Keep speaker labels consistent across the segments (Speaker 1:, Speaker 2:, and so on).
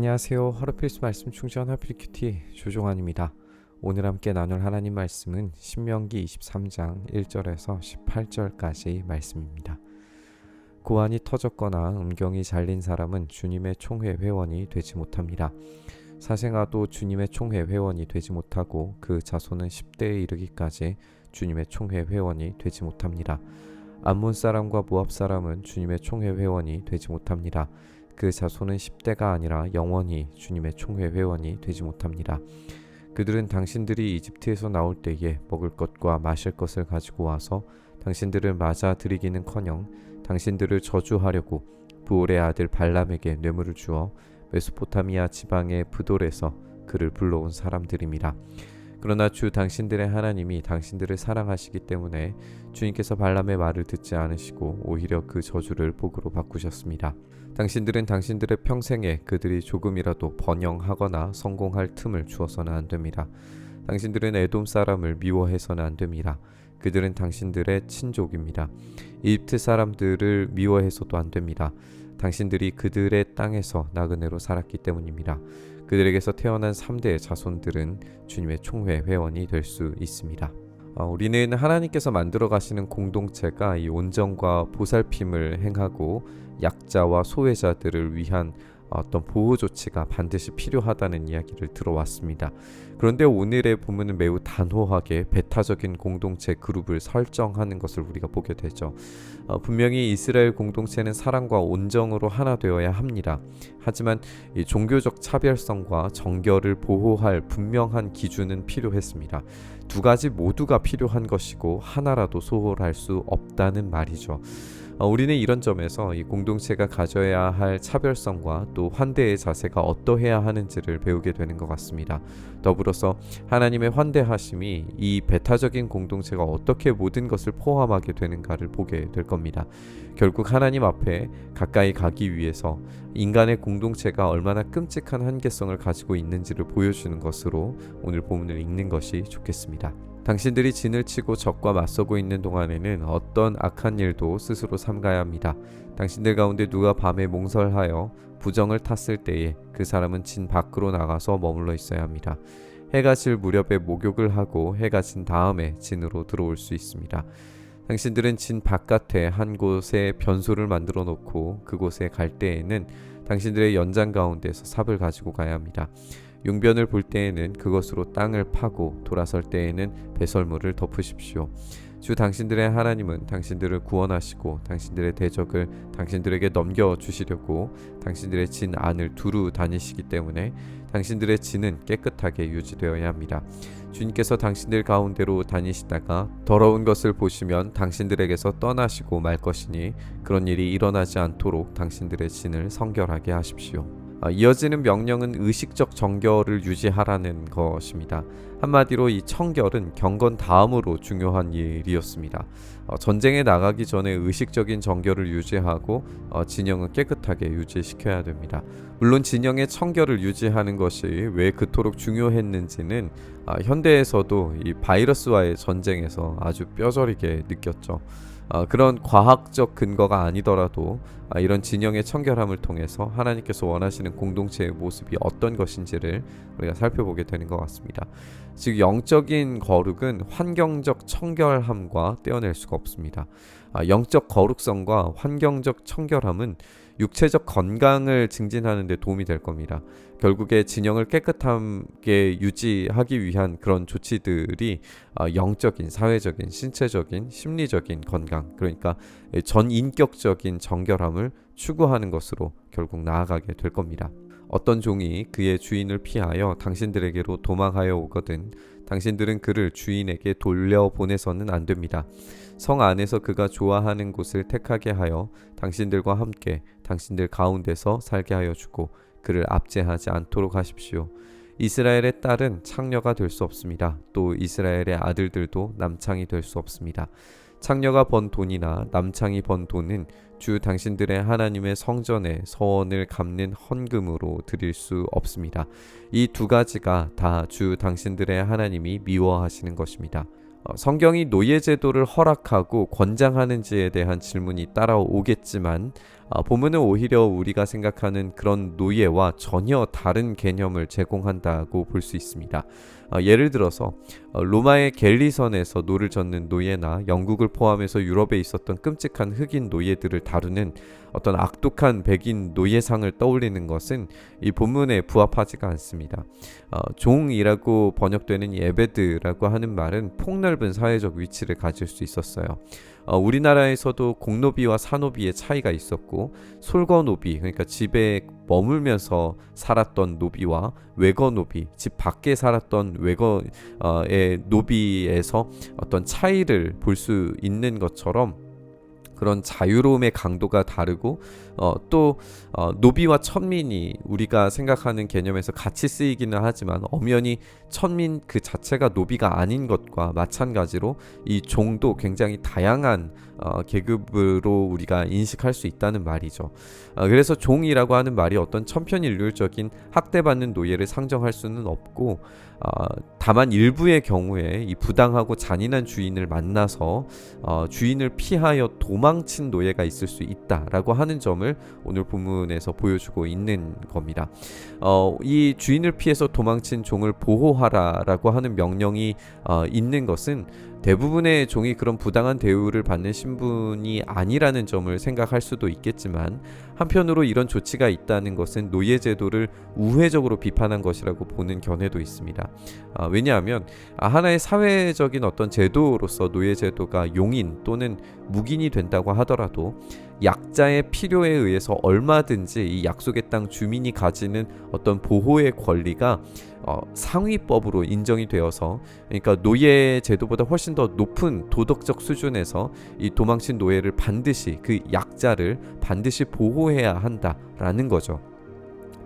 Speaker 1: 안녕하세요. 하루필수 말씀 충전 하필 큐티 조종환입니다. 오늘 함께 나눌 하나님 말씀은 신명기 23장 1절에서 18절까지 말씀입니다. 고환이 터졌거나 음경이 잘린 사람은 주님의 총회 회원이 되지 못합니다. 사생아도 주님의 총회 회원이 되지 못하고 그 자손은 10대에 이르기까지 주님의 총회 회원이 되지 못합니다. 암몬 사람과 모압 사람은 주님의 총회 회원이 되지 못합니다. 그 자손은 10대가 아니라 영원히 주님의 총회 회원이 되지 못합니다. 그들은 당신들이 이집트에서 나올 때에 먹을 것과 마실 것을 가지고 와서 당신들을 맞아 들이기는커녕 당신들을 저주하려고 부올의 아들 발람에게 뇌물을 주어 메소포타미아 지방의 부돌에서 그를 불러온 사람들입니다. 그러나 주 당신들의 하나님이 당신들을 사랑하시기 때문에 주님께서 발람의 말을 듣지 않으시고 오히려 그 저주를 복으로 바꾸셨습니다. 당신들은 당신들의 평생에 그들이 조금이라도 번영하거나 성공할 틈을 주어서는 안 됩니다. 당신들은 에돔 사람을 미워해서는 안 됩니다. 그들은 당신들의 친족입니다. 이집트 사람들을 미워해서도 안 됩니다. 당신들이 그들의 땅에서 나그네로 살았기 때문입니다. 그들에게서 태어난 3대의 자손들은 주님의 총회 회원이 될 수 있습니다. 어, 우리는 하나님께서 만들어 가시는 공동체가 이 온정과 보살핌을 행하고 약자와 소외자들을 위한 어떤 보호 조치가 반드시 필요하다는 이야기를 들어왔습니다. 그런데 오늘의 본문은 매우 단호하게 배타적인 공동체 그룹을 설정하는 것을 우리가 보게 되죠. 어, 분명히 이스라엘 공동체는 사랑과 온정으로 하나 되어야 합니다. 하지만 이 종교적 차별성과 정결을 보호할 분명한 기준은 필요했습니다. 두 가지 모두가 필요한 것이고 하나라도 소홀할 수 없다는 말이죠. 어, 우리는 이런 점에서 이 공동체가 가져야 할 차별성과 또 환대의 자세가 어떠해야 하는지를 배우게 되는 것 같습니다. 더불어서 하나님의 환대하심이 이 배타적인 공동체가 어떻게 모든 것을 포함하게 되는가를 보게 될 겁니다. 결국 하나님 앞에 가까이 가기 위해서 인간의 공동체가 얼마나 끔찍한 한계성을 가지고 있는지를 보여주는 것으로 오늘 본문을 읽는 것이 좋겠습니다. 당신들이 진을 치고 적과 맞서고 있는 동안에는 어떤 악한 일도 스스로 삼가야 합니다. 당신들 가운데 누가 밤에 몽설하여 부정을 탔을 때에 그 사람은 진 밖으로 나가서 머물러 있어야 합니다. 해가 질 무렵에 목욕을 하고 해가 진 다음에 진으로 들어올 수 있습니다. 당신들은 진 바깥에 한 곳에 변소를 만들어 놓고 그곳에 갈 때에는 당신들의 연장 가운데서 삽을 가지고 가야 합니다. 용변을 볼 때에는 그것으로 땅을 파고 돌아설 때에는 배설물을 덮으십시오. 주 당신들의 하나님은 당신들을 구원하시고 당신들의 대적을 당신들에게 넘겨 주시려고 당신들의 진 안을 두루 다니시기 때문에 당신들의 진은 깨끗하게 유지되어야 합니다. 주님께서 당신들 가운데로 다니시다가 더러운 것을 보시면 당신들에게서 떠나시고 말 것이니 그런 일이 일어나지 않도록 당신들의 진을 성결하게 하십시오. 어, 이어지는 명령은 의식적 정결을 유지하라는 것입니다. 한마디로 이 청결은 경건 다음으로 중요한 일이었습니다. 어, 전쟁에 나가기 전에 의식적인 정결을 유지하고 어, 진영은 깨끗하게 유지시켜야 됩니다. 물론 진영의 청결을 유지하는 것이 왜 그토록 중요했는지는 아, 현대에서도 이 바이러스와의 전쟁에서 아주 뼈저리게 느꼈죠. 어, 그런 과학적 근거가 아니더라도 아, 이런 진영의 청결함을 통해서 하나님께서 원하시는 공동체의 모습이 어떤 것인지를 우리가 살펴보게 되는 것 같습니다. 즉 영적인 거룩은 환경적 청결함과 떼어낼 수가 없습니다. 아, 영적 거룩성과 환경적 청결함은 육체적 건강을 증진하는 데 도움이 될 겁니다. 결국에 진영을 깨끗하게 유지하기 위한 그런 조치들이 어, 영적인, 사회적인, 신체적인, 심리적인 건강, 그러니까 전 인격적인 정결함을 추구하는 것으로 결국 나아가게 될 겁니다. 어떤 종이 그의 주인을 피하여 당신들에게로 도망하여 오거든 당신들은 그를 주인에게 돌려보내서는 안 됩니다. 성 안에서 그가 좋아하는 곳을 택하게 하여 당신들과 함께 당신들 가운데서 살게 하여 주고 그를 압제하지 않도록 하십시오. 이스라엘의 딸은 창녀가 될 수 없습니다. 또 이스라엘의 아들들도 남창이 될 수 없습니다. 창녀가 번 돈이나 남창이 번 돈은 주 당신들의 하나님의 성전에 서원을 갚는 헌금으로 드릴 수 없습니다. 이 두 가지가 다 주 당신들의 하나님이 미워하시는 것입니다. 어, 성경이 노예 제도를 허락하고 권장하는지에 대한 질문이 따라오겠지만 어, 본문은 오히려 우리가 생각하는 그런 노예와 전혀 다른 개념을 제공한다고 볼 수 있습니다. 어, 예를 들어서 어, 로마의 갤리선에서 노를 젓는 노예나 영국을 포함해서 유럽에 있었던 끔찍한 흑인 노예들을 다루는 어떤 악독한 백인 노예상을 떠올리는 것은 이 본문에 부합하지가 않습니다. 어, 종이라고 번역되는 예베드라고 하는 말은 폭넓은 사회적 위치를 가질 수 있었어요. 어, 우리나라에서도 공노비와 사노비의 차이가 있었고 솔거노비 그러니까 집에 머물면서 살았던 노비와 외거노비 집 밖에 살았던 외거의 노비에서 어떤 차이를 볼 수 있는 것처럼 그런 자유로움의 강도가 다르고 어, 또 어, 노비와 천민이 우리가 생각하는 개념에서 같이 쓰이기는 하지만 엄연히 천민 그 자체가 노비가 아닌 것과 마찬가지로 이 종도 굉장히 다양한 어, 계급으로 우리가 인식할 수 있다는 말이죠. 어, 그래서 종이라고 하는 말이 어떤 천편일률적인 학대받는 노예를 상정할 수는 없고 어, 다만 일부의 경우에 이 부당하고 잔인한 주인을 만나서 어, 주인을 피하여 도망친 노예가 있을 수 있다라고 하는 점을 오늘 본문에서 보여주고 있는 겁니다. 어, 이 주인을 피해서 도망친 종을 보호하라라고 하는 명령이 어, 있는 것은 대부분의 종이 그런 부당한 대우를 받는 신분이 아니라는 점을 생각할 수도 있겠지만 한편으로 이런 조치가 있다는 것은 노예 제도를 우회적으로 비판한 것이라고 보는 견해도 있습니다. 아, 왜냐하면 아, 하나의 사회적인 어떤 제도로서 노예 제도가 용인 또는 묵인이 된다고 하더라도 약자의 필요에 의해서 얼마든지 이 약속의 땅 주민이 가지는 어떤 보호의 권리가 어, 상위법으로 인정이 되어서 그러니까 노예 제도보다 훨씬 더 높은 도덕적 수준에서 이 도망친 노예를 반드시 그 약자를 반드시 보호해야 한다라는 거죠.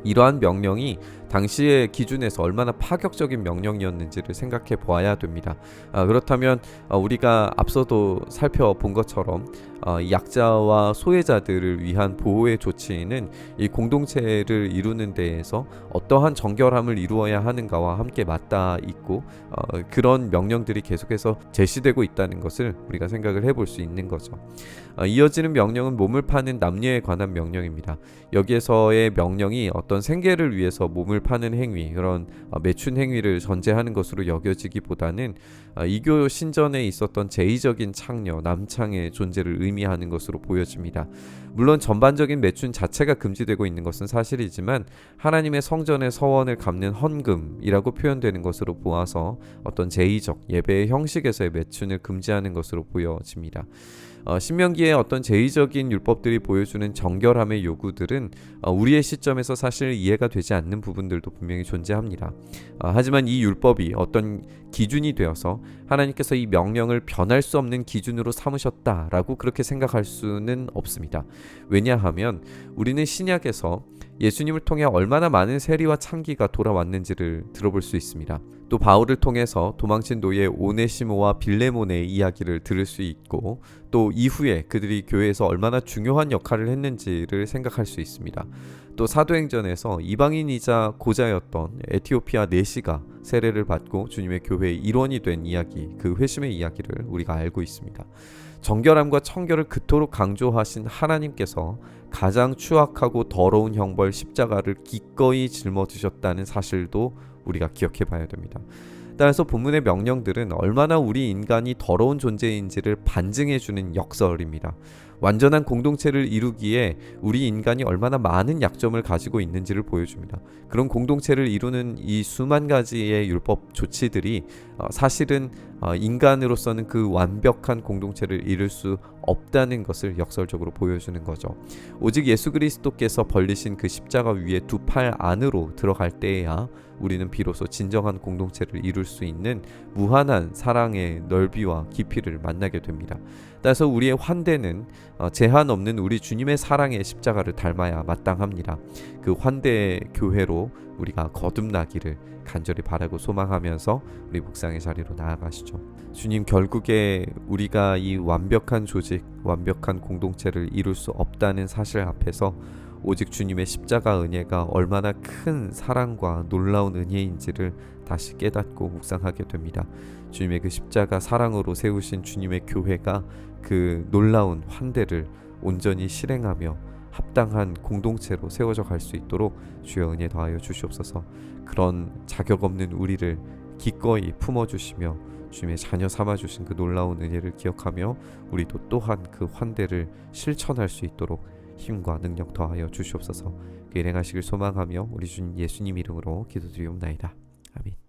Speaker 1: 이러한 명령이 당시의 기준에서 얼마나 파격적인 명령이었는지를 생각해 보아야 됩니다. 아, 그렇다면 어, 우리가 앞서도 살펴본 것처럼 어, 약자와 소외자들을 위한 보호의 조치는 이 공동체를 이루는 데에서 어떠한 정결함을 이루어야 하는가와 함께 맞닿아 있고 어, 그런 명령들이 계속해서 제시되고 있다는 것을 우리가 생각을 해볼 수 있는 거죠. 어, 이어지는 명령은 몸을 파는 남녀에 관한 명령입니다. 여기에서의 명령이 어떤 생계를 위해서 몸을 파는 행위, 그런 어, 매춘 행위를 전제하는 것으로 여겨지기보다는 어, 이교 신전에 있었던 제의적인 창녀 남창의 존재를 의미하는 것으로 보여집니다. 물론 전반적인 매춘 자체가 금지되고 있는 것은 사실이지만 하나님의 성전의 서원을 갚는 헌금이라고 표현되는 것으로 보아서 어떤 제의적 예배의 형식에서의 매춘을 금지하는 것으로 보여집니다. 어, 신명기의 어떤 제의적인 율법들이 보여주는 정결함의 요구들은 어, 우리의 시점에서 사실 이해가 되지 않는 부분들도 분명히 존재합니다. 어, 하지만 이 율법이 어떤 기준이 되어서 하나님께서 이 명령을 변할 수 없는 기준으로 삼으셨다라고 그렇게 생각할 수는 없습니다. 왜냐하면 우리는 신약에서 예수님을 통해 얼마나 많은 세리와 창기가 돌아왔는지를 들어볼 수 있습니다. 또 바울을 통해서 도망친 노예 오네시모와 빌레몬의 이야기를 들을 수 있고 또 이후에 그들이 교회에서 얼마나 중요한 역할을 했는지를 생각할 수 있습니다. 또 사도행전에서 이방인이자 고자였던 에티오피아 네시가 세례를 받고 주님의 교회의 일원이 된 이야기, 그 회심의 이야기를 우리가 알고 있습니다. 정결함과 청결을 그토록 강조하신 하나님께서 가장 추악하고 더러운 형벌 십자가를 기꺼이 짊어지셨다는 사실도 우리가 기억해 봐야 됩니다. 따라서 본문의 명령들은 얼마나 우리 인간이 더러운 존재인지를 반증해 주는 역설입니다. 완전한 공동체를 이루기에 우리 인간이 얼마나 많은 약점을 가지고 있는지를 보여줍니다. 그런 공동체를 이루는 이 수만 가지의 율법 조치들이 어, 사실은 어, 인간으로서는 그 완벽한 공동체를 이룰 수 없다는 것을 역설적으로 보여주는 거죠. 오직 예수 그리스도께서 벌리신 그 십자가 위에 두 팔 안으로 들어갈 때에야 우리는 비로소 진정한 공동체를 이룰 수 있는 무한한 사랑의 넓이와 깊이를 만나게 됩니다. 따라서 우리의 환대는 어, 제한 없는 우리 주님의 사랑의 십자가를 닮아야 마땅합니다. 그 환대 교회로 우리가 거듭나기를 간절히 바라고 소망하면서 우리 묵상의 자리로 나아가시죠. 주님 결국에 우리가 이 완벽한 조직, 완벽한 공동체를 이룰 수 없다는 사실 앞에서 오직 주님의 십자가 은혜가 얼마나 큰 사랑과 놀라운 은혜인지를 다시 깨닫고 묵상하게 됩니다. 주님의 그 십자가 사랑으로 세우신 주님의 교회가 그 놀라운 환대를 온전히 실행하며 합당한 공동체로 세워져 갈 수 있도록 주여 은혜 더하여 주시옵소서. 그런 자격 없는 우리를 기꺼이 품어 주시며 주님의 자녀 삼아 주신 그 놀라운 은혜를 기억하며 우리도 또한 그 환대를 실천할 수 있도록 힘과 능력 더하여 주시옵소서. 그 일행하시길 소망하며 우리 주님 예수님 이름으로 기도드리옵나이다. 아멘.